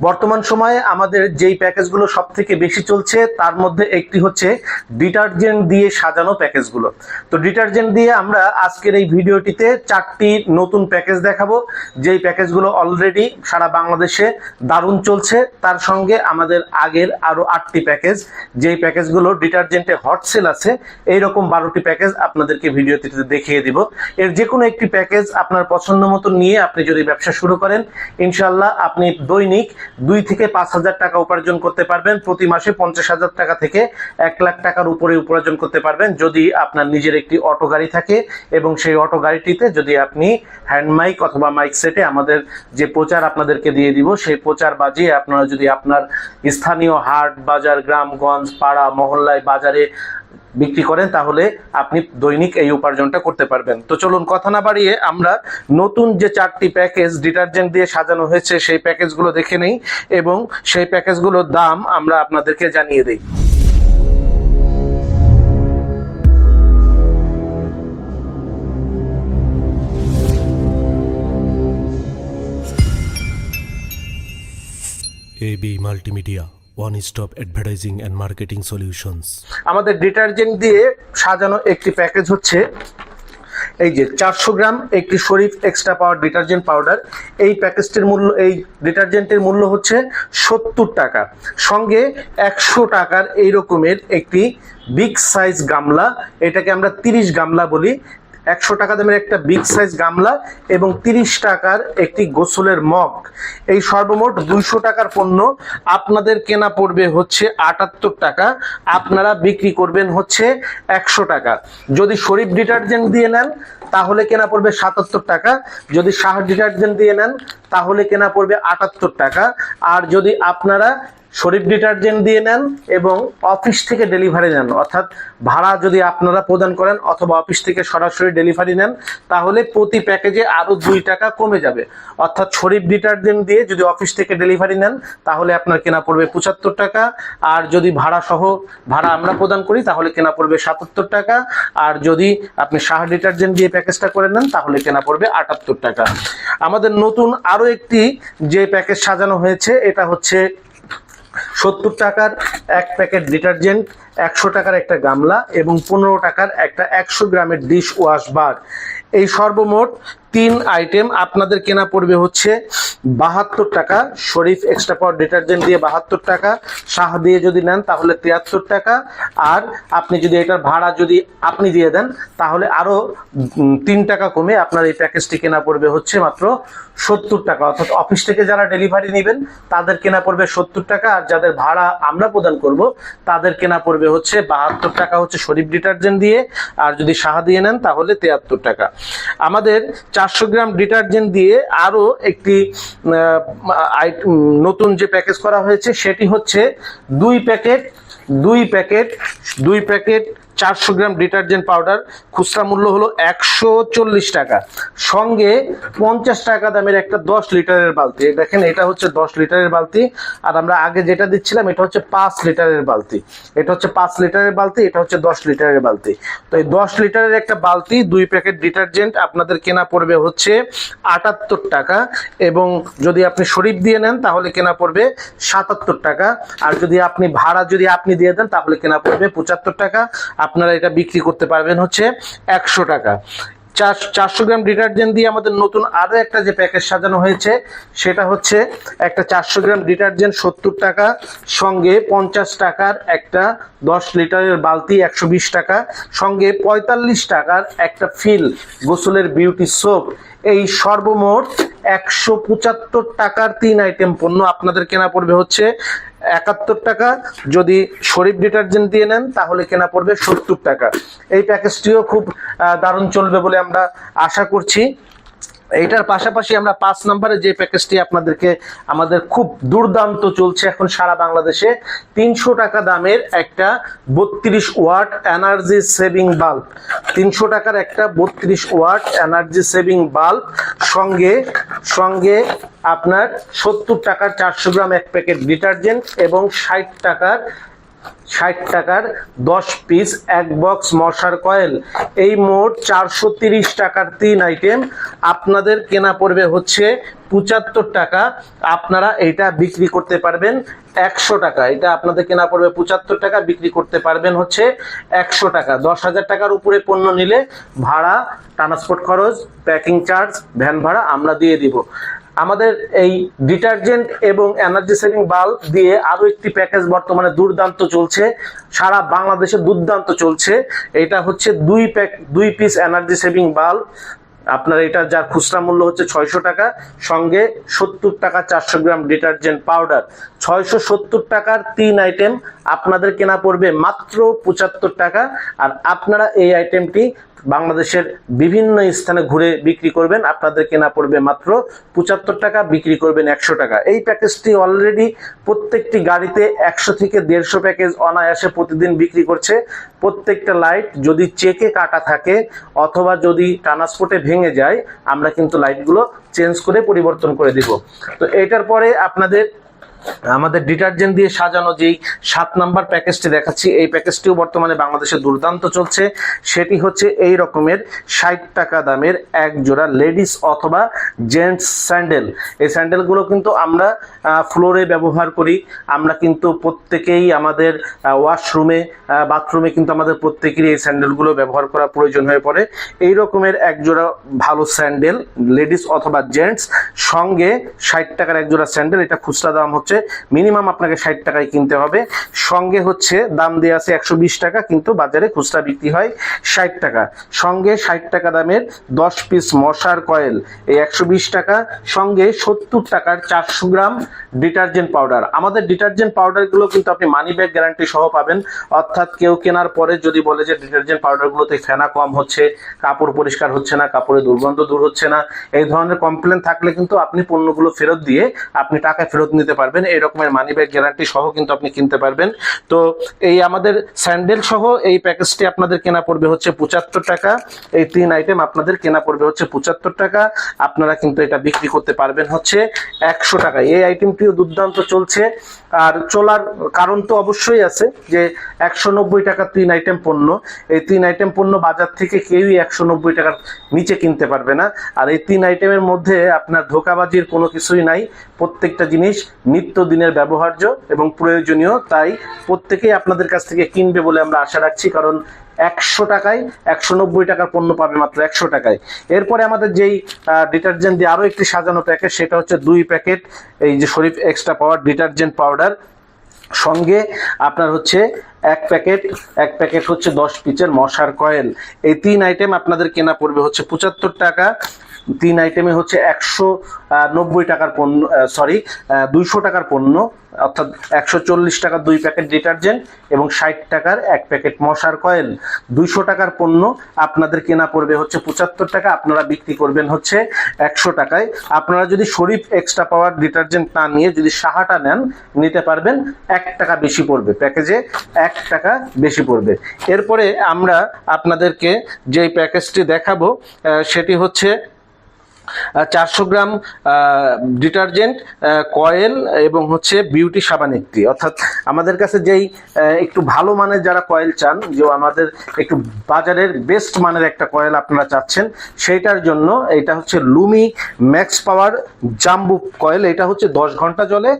বর্তমান সময়ে আমাদের যেই প্যাকেজগুলো সব থেকে বেশি চলছে, তার মধ্যে একটি হচ্ছে ডিটারজেন্ট দিয়ে সাজানো প্যাকেজগুলো। তো ডিটারজেন্ট দিয়ে আমরা আজকের এই ভিডিওটিতে চারটি নতুন প্যাকেজ দেখাবো, যেই প্যাকেজগুলো অলরেডি সারা বাংলাদেশে দারুণ চলছে। তার সঙ্গে আমাদের আগের আরও আটটি প্যাকেজ, যেই প্যাকেজগুলো ডিটারজেন্টে হট সেল আছে, এইরকম বারোটি প্যাকেজ আপনাদেরকে ভিডিওটিতে দেখিয়ে দিব। এর যে কোনো একটি প্যাকেজ আপনার পছন্দ মতো নিয়ে আপনি যদি ব্যবসা শুরু করেন ইনশাল্লাহ আপনি দৈনিক দুই থেকে পাঁচ হাজার টাকা উপার্জন করতে পারবেন। প্রতি মাসে পঞ্চাশ হাজার টাকা থেকে এক লাখ টাকার উপরে উপার্জন করতে পারবেন যদি আপনার নিজের একটি অটো গাড়ি থাকে এবং সেই অটো গাড়িটিতে যদি আপনি হ্যান্ড মাইক অথবা মাইক সেটে আমাদের যে প্রচার আপনাদেরকে দিয়ে দিব, সেই প্রচার বাজিয়ে আপনারা যদি আপনার স্থানীয় হাট, বাজার গ্রামগঞ্জ পাড়া, মহল্লায়, বাজারে বিক্রি করেন তাহলে আপনি দৈনিক এই উপার্জনটা করতে পারবেন। তো চলুন কথা না বাড়িয়ে আমরা নতুন যে চারটি প্যাকেজ ডিটারজেন্ট দিয়ে সাজানো হয়েছে সেই প্যাকেজগুলো দেখে নেই এবং সেই প্যাকেজগুলোর দাম আমরা আপনাদেরকে জানিয়ে দিই। AB Multimedia, one stop advertising and marketing solutions. আমাদের ডিটারজেন্ট দিয়ে সাজানো একটি প্যাকেজ হচ্ছে এই যে চারশো গ্রাম একটি Sharif extra power detergent powder. এই প্যাকেজটির মূল্য, এই ডিটারজেন্টের মূল্য হচ্ছে সত্তর টাকা। সঙ্গে একশো টাকার এই রকমের একটি বিগ সাইজ গামলা, এটাকে আমরা তিরিশ গামলা বলি। একশো টাকা দামের একটা বিগ সাইজ গামলা এবং তিরিশ টাকার একটি গোসলের মগ। এই সর্বমোট দুইশো টাকার পণ্য। আপনাদের কেনা পড়বে হচ্ছে আটাত্তর টাকা। আপনারা বিক্রি করবেন হচ্ছে একশো টাকা। যদি শরীফ ডিটারজেন্ট দিয়ে নেন, তাহলে কেনা পড়বে সাতাত্তর টাকা। যদি শাহ ডিটারজেন্ট দিয়ে নেন, তাহলে কেনা পড়বে আটাত্তর টাকা। আর যদি আপনারা শরীফ ডিটারজেন্ট দিয়ে নেন এবং অফিস থেকে ডেলিভারি নেন। অর্থাৎ ভাড়া যদি আপনারা প্রদান করেন অথবা অফিস থেকে সরাসরি ডেলিভারি নেন, তাহলে প্রতি প্যাকেজে আরও দুই টাকা কমে যাবে। অর্থাৎ শরীফ ডিটারজেন্ট দিয়ে যদি অফিস থেকে ডেলিভারি নেন, তাহলে আপনার কেনা পড়বে পঁচাত্তর টাকা। আর যদি ভাড়া সহ ভাড়া আমরা প্রদান করি, তাহলে কেনা পড়বে সাতাত্তর টাকা। আর যদি আপনি শাহ ডিটারজেন্ট দিয়ে প্যাকেজটা করে নেন, তাহলে কেনা পড়বে আটাত্তর টাকা। আমাদের নতুন আরও একটি যে প্যাকেজ সাজানো হয়েছে, এটা হচ্ছে সত্তর টাকার এক প্যাকেট ডিটারজেন্ট, একশো টাকার একটা গামলা এবং পনেরো টাকার একটা একশো গ্রামের ডিশ ওয়াশ বার এই সর্বমোট তিন আইটেম আপনাদের কেনা পড়বে হচ্ছে বাহাত্তর টাকা। শরীফ এক্সট্রা পাওয়ার ডিটারজেন্ট দিয়ে বাহাত্তর টাকা, শাহ দিয়ে যদি নেন তাহলে তিয়াত্তর টাকা। আর আপনি যদি এটার ভাড়া যদি আপনি দিয়ে দেন, তাহলে আরও তিন টাকা কমে আপনার এই প্যাকেজটি কেনা পড়বে হচ্ছে মাত্র সত্তর টাকা। অর্থাৎ অফিস থেকে যারা ডেলিভারি নেবেন, তাদের কেনা পড়বে সত্তর টাকা। আর যাদের ভাড়া আমরা প্রদান করব, তাদের কেনা পড়বে হচ্ছে বাহাত্তর টাকা হচ্ছে শরীফ ডিটারজেন্ট দিয়ে। আর যদি সাহা দিয়ে নেন, তাহলে তিয়াত্তর টাকা। আমাদের চারশো গ্রাম ডিটারজেন্ট দিয়ে আরও একটি নতুন যে প্যাকেজ করা হয়েছে, সেটি হচ্ছে দুই প্যাকেট দুই প্যাকেট দুই প্যাকেট চারশো গ্রাম ডিটারজেন্ট পাউডার, খুচরা মূল্য হলো একশো চল্লিশ টাকা। সঙ্গে পঞ্চাশ টাকা দামের একটা দশ লিটারের বালতি। দেখেন, এটা হচ্ছে দশ লিটারের বালতি। আর আমরা আগে যেটা দিচ্ছিলাম, এটা হচ্ছে পাঁচ লিটারের বালতি। এটা হচ্ছে পাঁচ লিটারের বালতি, এটা হচ্ছে দশ লিটারের বালতি। তো এই দশ লিটারের একটা বালতি, দুই প্যাকেট ডিটারজেন্ট আপনাদের কেনা পড়বে হচ্ছে আটাত্তর টাকা। এবং যদি আপনি শরীফ দিয়ে নেন, তাহলে কেনা পড়বে সাতাত্তর টাকা। আর যদি আপনি ভাড়া যদি আপনি দিয়ে দেন, তাহলে কেনা পড়বে পঁচাত্তর টাকা। আপনারা এটা বিক্রি করতে পারবেন হচ্ছে একশো টাকা। চার চারশো গ্রাম ডিটারজেন্ট দিয়ে আমাদের নতুন আরও একটা যে প্যাকেজ সাজানো হয়েছে, সেটা হচ্ছে একটা চারশো গ্রাম ডিটারজেন্ট সত্তর টাকা, সঙ্গে পঞ্চাশ টাকার একটা দশ লিটারের বালতি একশো বিশ টাকা, সঙ্গে পঁয়তাল্লিশ টাকার একটা ফিল গোসলের বিউটি সোপ। এই সর্বমোট একশো পঁচাত্তর টাকার তিন আইটেম পণ্য আপনাদের কেনা পড়বে হচ্ছে একাত্তর টাকা। যদি শরীফ ডিটারজেন্ট দিয়ে নেন, তাহলে কেনা পড়বে সত্তর টাকা। এই প্যাকেজটিও খুব দারুণ চলবে বলে আমরা আশা করছি। এইটার পাশাপাশি আমরা পাঁচ নম্বরে যে প্যাকেজটি আপনাদেরকে, আমাদের খুব দুর্দান্ত চলছে এখন সারা বাংলাদেশে, তিনশো টাকা দামের একটা বত্রিশ ওয়াট এনার্জি সেভিং বাল্ব। তিনশো টাকার একটা বত্রিশ ওয়াট এনার্জি সেভিং বাল্ব সঙ্গে সঙ্গে আপনার সত্তর টাকার চারশো গ্রাম এক প্যাকেট ডিটারজেন্ট এবং ষাট টাকার ষাট টাকার দশ পিস এক বক্স মশার কয়েল এই মোট চারশো তিরিশ টাকার তিন আইটেম আপনাদের কেনা পড়বে হচ্ছে পঁচাত্তর টাকা। আপনারা এটা বিক্রি করতে পারবেন একশো টাকা। এটা আপনাদের কেনা পড়বে পঁচাত্তর টাকা, বিক্রি করতে পারবেন হচ্ছে একশো টাকা। দশ হাজার টাকার উপরে পণ্য নিলে ভাড়া ট্রান্সপোর্ট খরচ প্যাকিং চার্জ ভ্যান ভাড়া আমরা দিয়ে দিব। আমাদের এই ডিটারজেন্ট এবং এনার্জি সেভিং বাল্ব দিয়ে আরও একটি প্যাকেজ বর্তমানে দুর্দান্ত চলছে। সারা বাংলাদেশে দুর্দান্ত চলছে। এটা হচ্ছে দুই প্যাক, দুই পিস এনার্জি সেভিং বাল্ব। আপনার এটা যার খুচরা মূল্য হচ্ছে ছয়শো টাকা, সঙ্গে সত্তর টাকা চারশো গ্রাম ডিটারজেন্ট পাউডার। ছয়শো সত্তর টাকার তিন আইটেম আপনাদের কেনা পড়বে মাত্র পঁচাত্তর টাকা। আর আপনারা এই আইটেমটি বাংলাদেশের বিভিন্ন স্থানে ঘুরে বিক্রি করবেন। আপনাদের কেনা পড়বে মাত্র পঁচাত্তর টাকা, বিক্রি করবেন একশো টাকা। এই প্যাকেজটি অলরেডি প্রত্যেকটি গাড়িতে একশো থেকে দেড়শো প্যাকেজ অনায়াসে প্রতিদিন বিক্রি করছে। প্রত্যেকটা লাইট যদি চেকে কাটা থাকে অথবা যদি ট্রান্সপোর্টে ভেঙে যায়, আমরা কিন্তু লাইটগুলো চেঞ্জ করে পরিবর্তন করে দিব। তো এটার পরে আপনাদের আমাদের ডিটারজেন্ট দিয়ে সাজানো যেই সাত নাম্বার প্যাকেজটি দেখাচ্ছি, এই প্যাকেজটিও বর্তমানে বাংলাদেশে দুর্দান্ত চলছে। সেটি হচ্ছে এই রকমের ষাট টাকা দামের এক জোড়া লেডিস অথবা জেন্টস স্যান্ডেল। এই স্যান্ডেলগুলো কিন্তু আমরা ফ্লোরে ব্যবহার করি। আমরা কিন্তু প্রত্যেকেই আমাদের ওয়াশরুমে বাথরুমে কিন্তু আমাদের প্রত্যেকেরই এই স্যান্ডেলগুলো ব্যবহার করা প্রয়োজন হয়ে পড়ে। এই রকমের এক জোড়া ভালো স্যান্ডেল, লেডিস অথবা জেন্টস, সঙ্গে ষাট টাকার এক জোড়া স্যান্ডেল। এটা খুচরা দাম হচ্ছে মিনিমাম আপনাকে ষাট টাকায় কিনতে হবে। সঙ্গে হচ্ছে দাম দেওয়া আছে একশো বিশ টাকা, কিন্তু বাজারে খুচরা বিক্রি হয় ষাট টাকা। সঙ্গে ষাট টাকা দামের দশ পিস মশার কয়েল এই একশো বিশ টাকা। সঙ্গে সত্তর টাকার চারশো গ্রাম ডিটারজেন্ট পাউডার আমাদের ডিটারজেন্ট পাউডারগুলো কিন্তু আপনি মানি ব্যাগ গ্যারান্টি সহ পাবেন। অর্থাৎ কেউ কেনার পরে যদি বলে যে ডিটারজেন্ট পাউডারগুলোতে ফেনা কম হচ্ছে, কাপড় পরিষ্কার হচ্ছে না, কাপড়ে দুর্গন্ধ দূর হচ্ছে না, এই ধরনের কমপ্লেন থাকলে কিন্তু আপনি পণ্যগুলো ফেরত দিয়ে আপনি টাকা ফেরত নিতে পারবেন। এই রকমের মানি ব্যাগ গ্যারান্টি সহ কিন্তু আপনি কিনতে পারবেন। তো এই আমাদের স্যান্ডেল সহ এই প্যাকেজটি আপনাদের কেনা পড়বে হচ্ছে পঁচাত্তর টাকা। এই তিন আইটেম আপনাদের কেনা পড়বে হচ্ছে পঁচাত্তর টাকা। আপনারা কিন্তু এটা বিক্রি করতে পারবেন হচ্ছে একশো টাকা। এই আইটেমটিও দুর্দান্ত চলছে। আর চলার কারণ তো অবশ্যই আছে যে একশো নব্বই টাকা তিন আইটেম পণ্য। এই তিন আইটেম পণ্য বাজার থেকে কেউই একশো নব্বই টাকার নিচে কিনতে পারবে না। আর এই তিন আইটেমের মধ্যে আপনার ধোকাবাজির কোনো কিছুই নাই। প্রত্যেকটা জিনিস নিত্য দিনের ব্যবহার্য এবং প্রয়োজনীয়, তাই প্রত্যেকেই আপনাদের কাছ থেকে কিনবে বলে আমরা আশা রাখছি, কারণ একশো টাকায়, একশো নব্বই টাকার পণ্য পাবে মাত্র একশো টাকায়। এরপরে আমাদের যেই ডিটারজেন্ট দিয়ে আরও একটি সাজানো প্যাকেট সেটা হচ্ছে দুই প্যাকেট এই যে Sharif extra power detergent powder সঙ্গে আপনার হচ্ছে এক প্যাকেট এক প্যাকেট হচ্ছে দশ পিচের মশার কয়েল। এই তিন আইটেম আপনাদের কেনা পড়বে হচ্ছে পঁচাত্তর টাকা। তিন আইটেমে হচ্ছে একশো নব্বই টাকার পণ্য সরি দুইশো টাকার পণ্য, অর্থাৎ একশো চল্লিশ টাকার দুই প্যাকেট ডিটারজেন্ট এবং ষাট টাকার এক প্যাকেট মশার কয়েল। দুইশো টাকার পণ্য আপনাদের কেনা পড়বে হচ্ছে পঁচাত্তর টাকা, আপনারা বিক্রি করবেন হচ্ছে একশো টাকায়। আপনারা যদি শরীফ এক্সট্রা পাওয়ার ডিটারজেন্ট না নিয়ে যদি সাহাটা নেন, নিতে পারবেন এক টাকা বেশি পড়বে, প্যাকেজে এক টাকা বেশি পড়বে। এরপরে আমরা আপনাদেরকে যেই প্যাকেজটি দেখাবো সেটি হচ্ছে চারশো গ্রাম ডিটারজেন্ট কয়েল এবং হচ্ছে বিউটি সাবান একটি। অর্থাৎ আমাদের কাছে যেই একটু ভালো মানের যারা কয়েল চান, যে আমাদের একটু বাজারের বেস্ট মানের একটা কয়েল আপনারা চাচ্ছেন, সেইটার জন্য এটা হচ্ছে লুমি ম্যাক্স পাওয়ার জাম্বু কয়েল। এটা হচ্ছে দশ ঘণ্টা জলে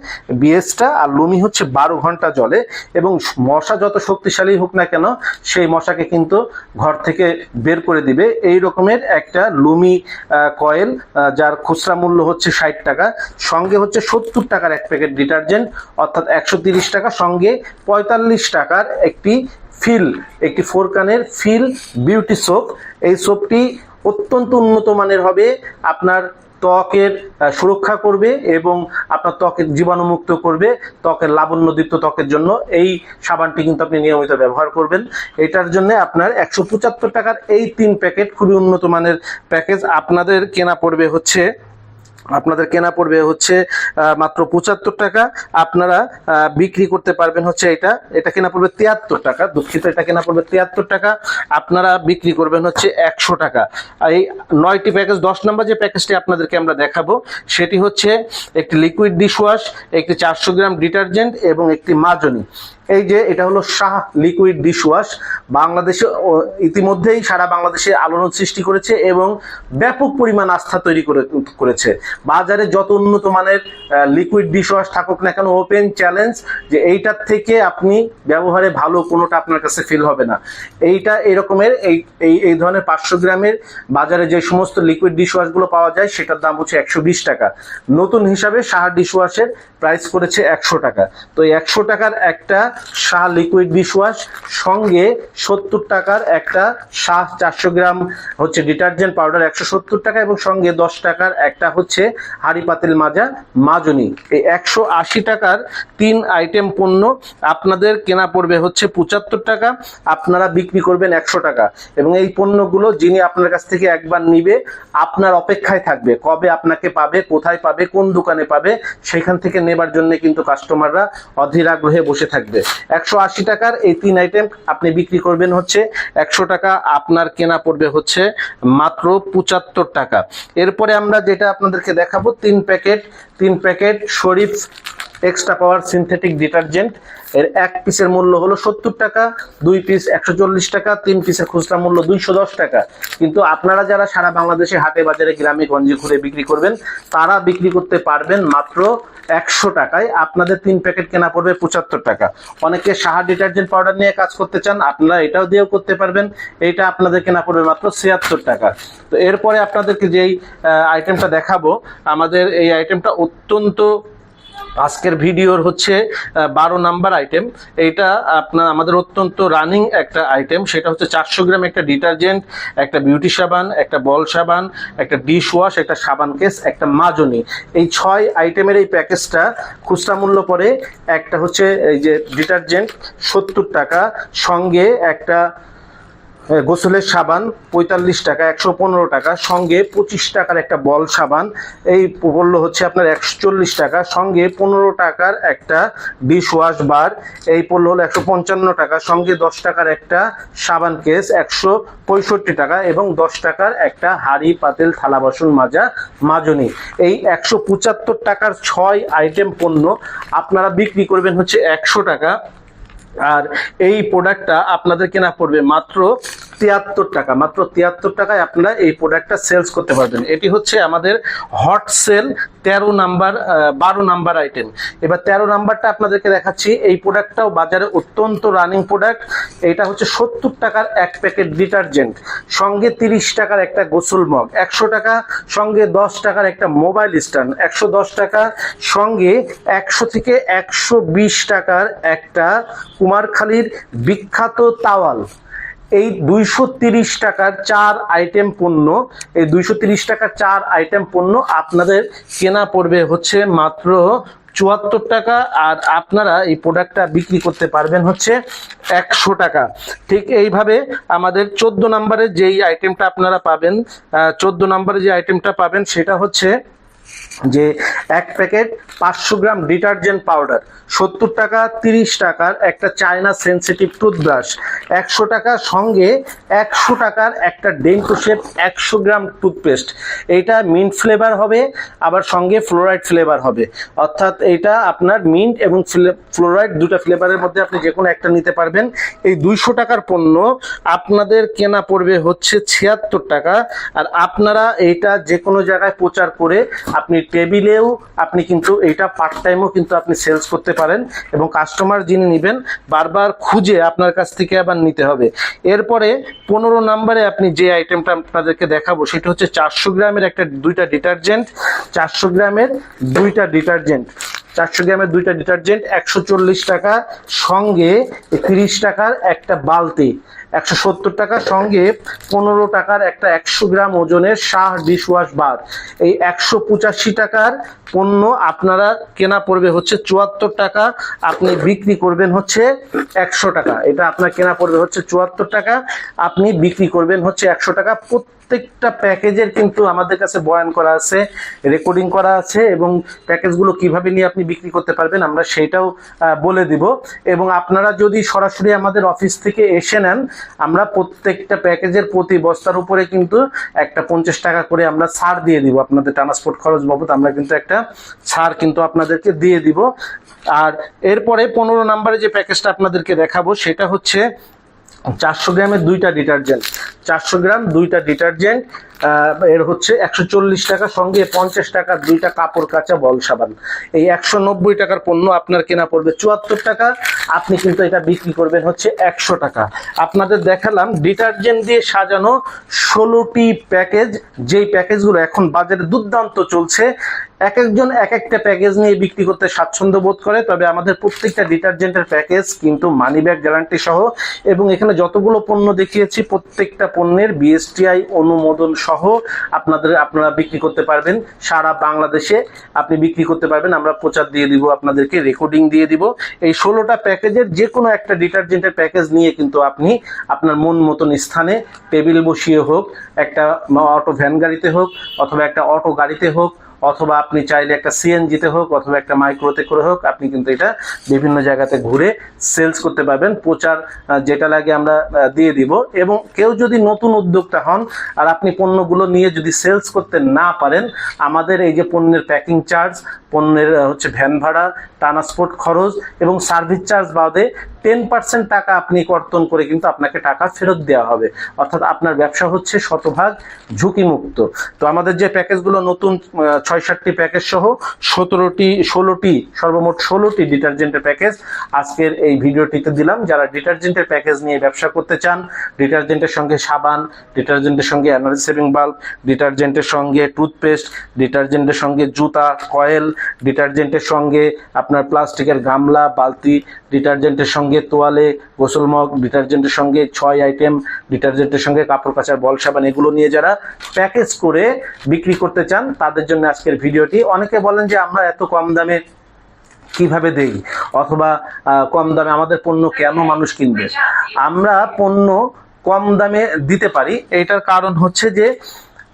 বিএসটা, আর লুমি হচ্ছে বারো ঘণ্টা জলে। এবং মশা যত শক্তিশালী হোক না কেন, সেই মশাকে কিন্তু ঘর থেকে বের করে দিবে। এই রকমের একটা লুমি কয়েল যার খুচরা মূল্য হচ্ছে ষাট টাকা, সঙ্গে হচ্ছে সত্তর টাকার এক প্যাকেট ডিটারজেন্ট, অর্থাৎ একশো টাকা, সঙ্গে পঁয়তাল্লিশ টাকার একটি ফিল, একটি ফোরকানের ফিল বিউটি সোপ। এই সোপটি অত্যন্ত উন্নত মানের হবে আপনার ত্বকের সুরক্ষা করবে এবং আপনার ত্বকে জীবাণুমুক্ত করবে, ত্বকের লাবণ্যদীপ্ত ত্বকের জন্য এই সাবানটি কিন্তু আপনি নিয়মিত ব্যবহার করবেন। এটার জন্য আপনার একশো পঁচাত্তর টাকার এই তিন প্যাকেট খুবই উন্নত মানের প্যাকেজ। আপনাদের কেনা পড়বে হচ্ছে আপনাদের কেনা পড়বে হচ্ছে মাত্র পঁচাত্তর টাকা। আপনারা বিক্রি করতে পারবেন হচ্ছে এটা। এটা কেনা পড়বে তিয়াত্তর টাকা। দুঃখিত, এটা কেনা পড়বে তিয়াত্তর টাকা। আপনারা বিক্রি করবেন হচ্ছে একশো টাকা। এই নয়টি প্যাকেজ, দশ নম্বর যে প্যাকেজটি আপনাদেরকে আমরা দেখাবো, সেটি হচ্ছে একটি লিকুইড ডিশওয়াশ একটি চারশো গ্রাম ডিটারজেন্ট এবং একটি মাজনি। এই যে এটা হলো শাহ লিকুইড ডিশওয়াশ বাংলাদেশে ইতিমধ্যেই সারা বাংলাদেশে আলোড়ন সৃষ্টি করেছে এবং ব্যাপক পরিমাণ আস্থা তৈরি করে, করেছে। বাজারে যত উন্নত মানের লিকুইড ডিশওয়াশ থাকুক না কেন, ওপেন চ্যালেঞ্জ যে এইটার থেকে আপনি ব্যবহারে ভালো কোনোটা আপনার কাছে ফিল হবে না। এইটা এরকমের এই এই ধরনের পাঁচশো গ্রামের বাজারে যে সমস্ত লিকুইড ডিশওয়াশগুলো পাওয়া যায়, সেটার দাম হচ্ছে একশো বিশ টাকা। নতুন হিসাবে সাহা ডিশওয়াশের প্রাইস করেছে একশো টাকা। তো এই একশো টাকার একটা শাহ লিকুইড ডিশওয়াশ সঙ্গে সত্তর টাকার একটা শাহ চারশো গ্রাম হচ্ছে ডিটারজেন্ট পাউডার একশো সত্তর টাকা এবং সঙ্গে দশ টাকার একটা হচ্ছে হাড়ি পাতিল মাজা মাজনি। এই একশো আশি টাকার তিন আইটেম পণ্য আপনাদের কেনা পড়বে হচ্ছে পঁচাত্তর টাকা, আপনারা বিক্রি করবেন একশো টাকা। এবং এই পণ্যগুলো যিনি আপনার কাছ থেকে একবার নিবে, আপনার অপেক্ষায় থাকবে, কবে আপনাকে পাবে, কোথায় পাবে, কোন দোকানে পাবে, সেখান থেকে নেবার জন্য কিন্তু কাস্টমাররা অধীর আগ্রহে বসে থাকবে। একশো আশি টাকার এই তিন আইটেম আপনি বিক্রি করবেন হচ্ছে একশো টাকা। আপনার কেনা পড়বে হচ্ছে মাত্র পঁচাত্তর টাকা। এরপরে আমরা যেটা আপনাদেরকে দেখাবো, তিন প্যাকেট তিন packet Sharif extra power synthetic detergent এর এক পিসের মূল্য হলো সত্তর টাকা, দুই পিস একশো চল্লিশ টাকা, তিন পিসের খুচরা মূল্য দুইশো দশ টাকা। কিন্তু আপনারা যারা সারা বাংলাদেশে হাটে বাজারে গ্রামে গঞ্জে ঘুরে বিক্রি করবেন, তারা বিক্রি করতে পারবেন মাত্র একশো টাকায়। আপনাদের তিন প্যাকেট কেনা পড়বে পঁচাত্তর টাকা। অনেকে সাহা ডিটারজেন্ট পাউডার নিয়ে কাজ করতে চান, আপনারা এটাও দিয়েও করতে পারবেন। এইটা আপনাদের কেনা পড়বে মাত্র ছিয়াত্তর টাকা। তো এরপরে আপনাদেরকে যেই আইটেমটা দেখাবো, আমাদের এই আইটেমটা অত্যন্ত আজকের ভিডিওর হচ্ছে বারো নাম্বার আইটেম এটা আপনার আমাদের অত্যন্ত রানিং একটা আইটেম সেটা হচ্ছে চারশো গ্রাম একটা ডিটারজেন্ট একটা বিউটি সাবান, একটা বল সাবান, একটা ডিশ ওয়াশ একটা সাবান কেস একটা মাজনি। এই ছয় আইটেমের এই প্যাকেজটা খুচরা মূল্য পড়ে একটা হচ্ছে এই যে ডিটারজেন্ট সত্তর টাকা। সঙ্গে একটা গোসলের সাবান পঁয়তাল্লিশ টাকা, একশো পনেরো টাকা, সঙ্গে পঁচিশ টাকার একটা বল সাবান। এই পড়ল হচ্ছে আপনার একশো চল্লিশ টাকা, সঙ্গে পনেরো টাকার একটা ডিশ ওয়াশ বার এই পড়ল হলো একশো পঞ্চান্ন টাকা, সঙ্গে দশ টাকার একটা সাবান কেস একশো পঁয়ষট্টি টাকা, এবং দশ টাকার একটা হাড়ি, পাতিল, থালা, বাসন মাজা, মাজনি। এই একশো পঁচাত্তর টাকার ছয় আইটেম পণ্য আপনারা বিক্রি করবেন হচ্ছে একশো টাকা। আর এই প্রোডাক্টটা আপনাদের কেনা পড়বে মাত্র তিয়াত্তর টাকা। মাত্র তিয়াত্তর টাকায় আপনারা এই প্রোডাক্টটা সেলস করতে পারবেন। এটি হচ্ছে আমাদের হট সেল তেরো নাম্বার বারো নাম্বার আইটেম এবার তেরো নাম্বারটা আপনাদেরকে দেখাচ্ছি। এই প্রোডাক্টটাও বাজারে অত্যন্ত রানিং প্রোডাক্ট এটা হচ্ছে সত্তর টাকার এক প্যাকেট ডিটারজেন্ট সঙ্গে তিরিশ টাকার একটা গোসল মগ একশো টাকা, সঙ্গে দশ টাকার একটা মোবাইল স্ট্যান্ড একশো দশ টাকা, সঙ্গে একশো থেকে একশো বিশ টাকার একটা কুমারখালীর বিখ্যাত তাওয়াল। এই দুইশো তিরিশ টাকার চার আইটেম পণ্য, এই দুইশো তিরিশ টাকার চার আইটেম পণ্য আপনাদের কেনা পড়বে হচ্ছে মাত্র চুয়াত্তর টাকা আর আপনারা এই প্রোডাক্টটা বিক্রি করতে পারবেন হচ্ছে একশো টাকা। ঠিক এইভাবে আমাদের চোদ্দ নম্বরের যেই আইটেমটা আপনারা পাবেন চোদ্দ নম্বরে যে আইটেমটা পাবেন সেটা হচ্ছে যে এক প্যাকেট পাঁচশো গ্রাম ডিটারজেন্ট পাউডার, সত্তর টাকা, তিরিশ টাকার একটা চায়না সেন্সিটিভ টুথব্রাশ, একশো টাকা সঙ্গে একশো টাকার একটা ডেন্টো শেপ, একশো গ্রাম টুথপেস্ট। এইটা মিন্ট ফ্লেভার হবে, আবার সঙ্গে ফ্লোরাইড ফ্লেভার হবে। অর্থাৎ এটা আপনার মিন্ট এবং ফ্লোরাইড দুটো ফ্লেভারের মধ্যে আপনি যে কোনো একটা নিতে পারবেন। এই দুইশো টাকার পণ্য আপনাদের কেনা পড়বে হচ্ছে ছিয়াত্তর টাকা। আর আপনারা এইটা যে কোনো জায়গায় প্রচার করে আপনি টেবিলেও আপনি কিন্তু এটা পার্ট টাইমও কিন্তু আপনি সেলস করতে পারেন এবং কাস্টমার যিনি নেবেন, বারবার খুঁজে আপনার কাছ থেকে আবার নিতে হবে। এরপরে পনেরো নাম্বারে আপনি যে আইটেমটা আপনাদেরকে দেখাবো, সেটা হচ্ছে চারশো গ্রামের একটা দুইটা ডিটারজেন্ট চারশো গ্রামের দুইটা ডিটারজেন্ট চারশো গ্রামের দুইটা ডিটারজেন্ট, একশো চল্লিশ টাকা, সঙ্গে তিরিশ টাকার একটা বালতি। একশো সত্তর টাকার সঙ্গে পনেরো টাকার একটা একশো গ্রাম ওজনের শাহ ডিশওয়াশ বার এই একশো পঁচাশি টাকার পণ্য আপনারা কেনা পড়বে হচ্ছে চুয়াত্তর টাকা, আপনি বিক্রি করবেন হচ্ছে একশো টাকা। এটা আপনার কেনা পড়বে হচ্ছে চুয়াত্তর টাকা, আপনি বিক্রি করবেন হচ্ছে একশো টাকা। প্রত্যেক প্রত্যেকটা প্যাকেজের কিন্তু আমাদের কাছে বয়ান করা আছে রেকর্ডিং করা আছে এবং প্যাকেজগুলো কীভাবে নিয়ে আপনি বিক্রি করতে পারবেন আমরা সেটাও বলে দিব। এবং আপনারা যদি সরাসরি আমাদের অফিস থেকে এসে নেন, আমরা প্রত্যেকটা প্যাকেজের প্রতি বস্তার উপরে কিন্তু একটা পঞ্চাশ টাকা করে আমরা ছাড় দিয়ে দিব। আপনাদের ট্রান্সপোর্ট খরচ বাবদ আমরা কিন্তু একটা ছাড় কিন্তু আপনাদেরকে দিয়ে দিব। আর এরপরে পনেরো নম্বরে যে প্যাকেজটা আপনাদেরকে দেখাবো, সেটা হচ্ছে চারশো গ্রামে দুইটা ডিটারজেন্ট। চারশো গ্রাম দুইটা ডিটারজেন্ট এর হচ্ছে একশো চল্লিশ টাকা, সঙ্গে পঞ্চাশ টাকা, দুইটা কাপড় কাচা বল সাবান। এই একশো নব্বই টাকার পণ্য আপনার কেনা পড়বে চুয়াত্তর টাকা, আপনি কিন্তু এটা বিক্রি করবেন হচ্ছে একশো টাকা। আপনাদের দেখালাম ডিটারজেন্ট দিয়ে সাজানো ষোলোটি প্যাকেজ, যেই প্যাকেজগুলো এখন বাজারে দুর্দান্ত চলছে। এক একজন এক একটা প্যাকেজ নিয়ে বিক্রি করতে স্বাচ্ছন্দ্য বোধ করে, তবে আমাদের প্রত্যেকটা ডিটারজেন্টের প্যাকেজ কিন্তু মানি ব্যাগ গ্যারান্টি সহ, এবং এখানে যতগুলো পণ্য দেখিয়েছি, প্রত্যেকটা পণ্যের বিএসটিআই অনুমোদন সহ আপনাদের, আপনারা বিক্রি করতে পারবেন। সারা বাংলাদেশে আপনি বিক্রি করতে পারবেন। আমরা প্রচার দিয়ে দিব, আপনাদেরকে রেকর্ডিং দিয়ে দিব। এই ষোলোটা প্যাকেজের যে কোনো একটা ডিটারজেন্টের প্যাকেজ নিয়ে কিন্তু আপনি আপনার মন মতন স্থানে টেবিল বসিয়ে হোক, একটা অটো ভ্যান গাড়িতে হোক, অথবা একটা অটো গাড়িতে হোক অথবা আপনি চাইলে একটা সিএনজিতে হোক, অথবা একটা মাইক্রোতে করে হোক, আপনি কিন্তু এটা বিভিন্ন জায়গাতে ঘুরে সেলস করতে পারবেন। প্রচার যেটা লাগে আমরা দিয়ে দিব। এবং কেউ যদি নতুন উদ্যোক্তা হন আর আপনি পণ্যগুলো নিয়ে যদি সেলস করতে না পারেন, আমাদের এই যে পণ্যের প্যাকিং চার্জ পণ্যের হচ্ছে ভ্যান ভাড়া, ট্রান্সপোর্ট খরচ এবং সার্ভিস চার্জ বাদে টেন পার্সেন্ট টাকা আপনি কর্তন করে কিন্তু আপনাকে টাকা ফেরত দেওয়া হবে। অর্থাৎ আপনার ব্যবসা হচ্ছে শতভাগ ঝুঁকিমুক্ত। তো আমাদের যে প্যাকেজগুলো নতুন ছয় সাতটি প্যাকেজ সহ সতেরোটি, ষোলোটি, সর্বমোট ষোলোটি ডিটারজেন্টের প্যাকেজ আজকের এই ভিডিওটিতে দিলাম। যারা ডিটারজেন্টের প্যাকেজ নিয়ে ব্যবসা করতে চান, ডিটারজেন্টের সঙ্গে সাবান, ডিটারজেন্টের সঙ্গে এনার্জি সেভিং বাল্ব, ডিটারজেন্টের সঙ্গে টুথপেস্ট, ডিটারজেন্টের সঙ্গে জুতা, কয়েল ডিটারজেন্টের সঙ্গে আপনার প্লাস্টিকের গামলা, বালতি, ডিটারজেন্টের সঙ্গে তোয়ালে গোসল মগ ডিটারজেন্টের সঙ্গে ছয় আইটেম, ডিটারজেন্টের সঙ্গে কাপড় কাচার বল সাবান, এগুলো নিয়ে যারা প্যাকেজ করে বিক্রি করতে চান, তাদের জন্য আজকের ভিডিওটি। অনেকে বলেন যে আমরা এত কম দামে কীভাবে দেই? অথবা কম দামে আমাদের পণ্য কেন মানুষ কিনবে? আমরা পণ্য কম দামে দিতে পারি। এটার কারণ হচ্ছে যে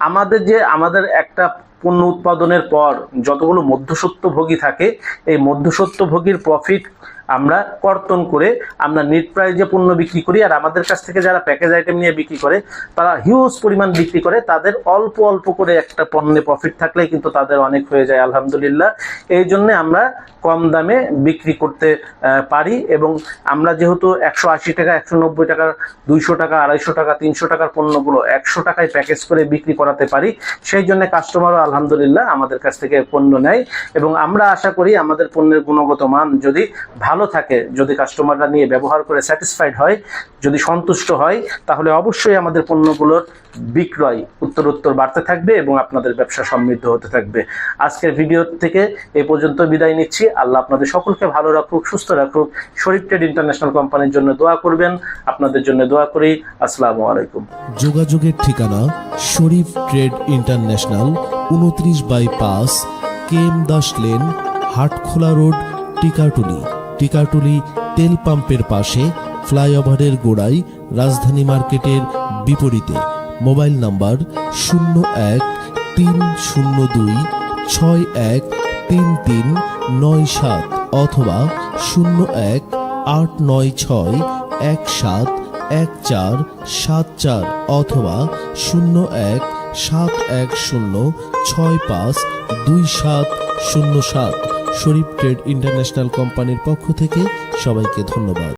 আমাদের যে, আমাদের একটা পণ্য উৎপাদনের পর যতগুলো মধ্যসত্ত্বভোগী থাকে এই মধ্যসত্ত্বভোগীর প্রফিট আমরা কর্তন করে আমরা নেট প্রাইজে পণ্য বিক্রি করি, আর আমাদের কাছ থেকে যারা প্যাকেজ আইটেম নিয়ে বিক্রি করে, তারা হিউজ পরিমাণ বিক্রি করে, তাদের অল্প অল্প করে একটা পণ্যে প্রফিট থাকলে কিন্তু তাদের অনেক হয়ে যায়, আলহামদুলিল্লাহ। এই জন্য আমরা কম দামে বিক্রি করতে পারি এবং আমরা যেহেতু একশো আশি টাকা, একশো নব্বই টাকা, দুইশো টাকা, আড়াইশো টাকা, তিনশো টাকার পণ্যগুলো একশো টাকায় প্যাকেজ করে বিক্রি করাতে পারি, সেই জন্য কাস্টমারও আলহামদুলিল্লাহ আমাদের কাছ থেকে পণ্য নেয় এবং আমরা আশা করি আমাদের পণ্যের গুণগত মান যদি ভালো থাকে, যদি কাস্টমাররা নিয়ে ব্যবহার করে স্যাটিসফাইড হয়, যদি সন্তুষ্ট হয়, তাহলে অবশ্যই আমাদের পণ্যগুলোর বিক্রয় উত্তর উত্তর বাড়তে থাকবে এবং আপনাদের ব্যবসা সমৃদ্ধ হতে থাকবে। আজকের ভিডিও থেকে এ পর্যন্ত বিদায় নিচ্ছি। আল্লাহ আপনাদের সকলকে ভালো রাখুক, সুস্থ রাখুক। শরীফ ট্রেড ইন্টারন্যাশনাল কোম্পানির জন্য দোয়া করবেন। আপনাদের জন্য দোয়া করি। আসসালামু আলাইকুম। যোগাযোগের ঠিকানা শরীফ ট্রেড ইন্টারন্যাশনাল, উনত্রিশ বাই পাঁচ KM Das lane, Hatkhola road, Tikatuli. Tikatuli তেল পাম্পের পাশে ফ্লাইওভারের গোড়ায় রাজধানী মার্কেটের বিপরীতে। মোবাইল নাম্বার শূন্য এক তিন শূন্য দুই ছয় এক তিন তিন নয় সাত অথবা শূন্য এক আট নয় ছয় এক সাত এক চার সাত চার অথবা শূন্য এক সাত এক শূন্য ছয় পাঁচ দুই সাত শূন্য সাত। শরীফ ট্রেড ইন্টারন্যাশনাল কোম্পানির পক্ষ থেকে সবাইকে ধন্যবাদ।